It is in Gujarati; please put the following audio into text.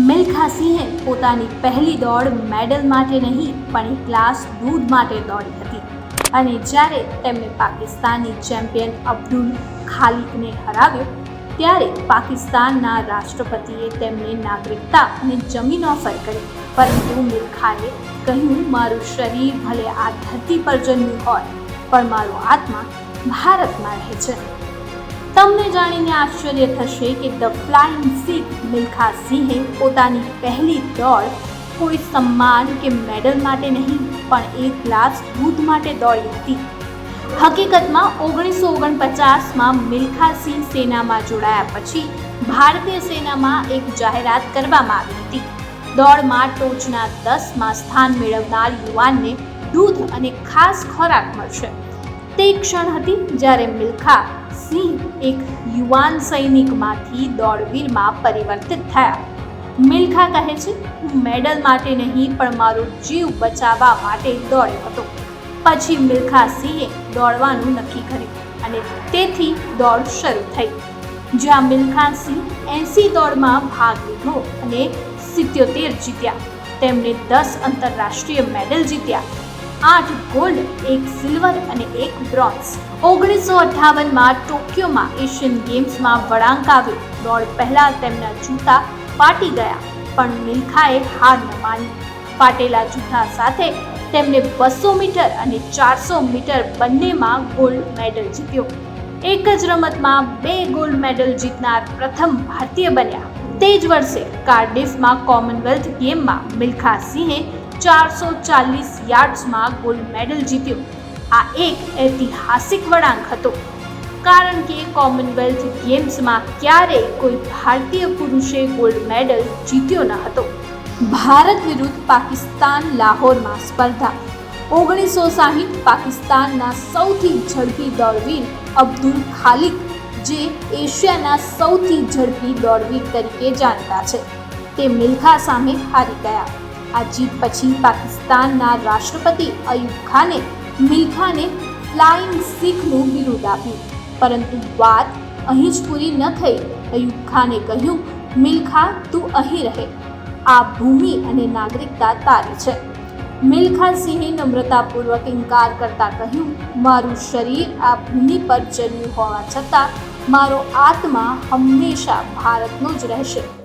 મિલ્ખા સિંહે પોતાની પહેલી દોડ મેડલ માટે નહીં, પણ ગ્લાસ દૂધ માટે દોડી હતી. અને જ્યારે તેમણે પાકિસ્તાની ચેમ્પિયન અબ્દુલ ખાલિકને હરાવ્યો, ત્યારે પાકિસ્તાનના રાષ્ટ્રપતિએ તેમને નાગરિકતા અને જમીન ઓફર કરી. પરંતુ મિલ્ખાએ કહ્યું, મારું શરીર ભલે આ ધરતી પર જન્મ્યું હોય, પણ મારો આત્મા ભારતમાં રહે છે. તમને જાણીને આશ્ચર્ય થશે કે ધ ફ્લાઇંગ સિખ મિલ્ખા સિંહે પોતાની પહેલી દોડ કોઈ સન્માન કે મેડલ માટે નહીં, પણ એક ગ્લાસ દૂધ માટે દોડી હતી. હકીકતમાં ઓગણીસો ઓગણપચાસમાં મિલ્ખા સિંહ સેનામાં જોડાયા પછી ભારતીય સેનામાં એક જાહેરાત કરવામાં આવી હતી. દોડમાં ટોચના દસમાં સ્થાન મેળવનાર યુવાનને દૂધ અને ખાસ ખોરાક મળશે. તે ક્ષણ હતી જ્યારે મિલ્ખા સિંહ એક યુવાન સૈનિકમાંથી દોડવીરમાં પરિવર્તિત થયા. મિલ્ખા કહે છે, હું મેડલ માટે નહીં, પણ મારો જીવ બચાવવા માટે દોડ્યો હતો. પછી મિલ્ખા સિંહે દોડવાનું નક્કી કર્યું અને તેથી દોડ શરૂ થઈ. જ્યાં મિલ્ખા સિંહ એંસી દોડમાં ભાગ લીધો અને સિત્યોતેર જીત્યા. તેમણે દસ આંતરરાષ્ટ્રીય મેડલ જીત્યા. આઠ ગોલ્ડ એક સિલ્વર અને એક બ્રોન્ઝ ઓગણીસો અઠ્ઠાવનમાં ટોક્યોમાં એશિયન ગેમ્સમાં વળાંક આવ્યો. દોડ પહેલા તેમના જૂતા ફાટી ગયા, પણ મિલ્ખાએ હાર ન માની. ફાટેલા જૂતા સાથે તેમને બસો મીટર અને ચારસો મીટર બંનેમાં ગોલ્ડ મેડલ જીત્યો. એક જ રમતમાં બે ગોલ્ડ મેડલ જીતનાર પ્રથમ ભારતીય બન્યા. તે જ વર્ષે કાર્ડિફમાં કોમનવેલ્થ ગેમમાં મિલ્ખા સિંહે ચારસો ચાલીસ યાર્ડ્સમાં ગોલ્ડ મેડલ જીત્યો. આ એક ઐતિહાસિક વળાંક હતો. કારણ કે કોમનવેલ્થ ગેમ્સમાં ક્યારેય કોઈ ભારતીય પુરુષે ગોલ્ડ મેડલ જીત્યો ન હતો. ભારત વિરુદ્ધ પાકિસ્તાન લાહોરમાં સ્પર્ધા. ઓગણીસો સાહીઠ પાકિસ્તાનના સૌથી ઝડપી દોડવીર અબ્દુલ ખાલિક, જે એશિયાના સૌથી ઝડપી દોડવીર તરીકે જાણીતા છે. તે મિલ્ખા સામે હારી ગયા. આ જીત પછી પાકિસ્તાનના રાષ્ટ્રપતિ અયુબ ખાને મિલ્ખાને ફ્લાઇંગ શીખનું બિરુદ આપ્યું. પરંતુ વાત અહીં જ પૂરી ન થઈ. અયુબ ખાને કહ્યું મિલ્ખા તું અહીં રહે. આ ભૂમિ અને નાગરિકતા તારી છે. મિલ્ખા સિંહે નમ્રતાપૂર્વક ઇનકાર કરતા કહ્યું, મારું શરીર આ ભૂમિ પર જન્મ્યું હોવા છતાં મારો આત્મા હંમેશા ભારતનો જ રહેશે.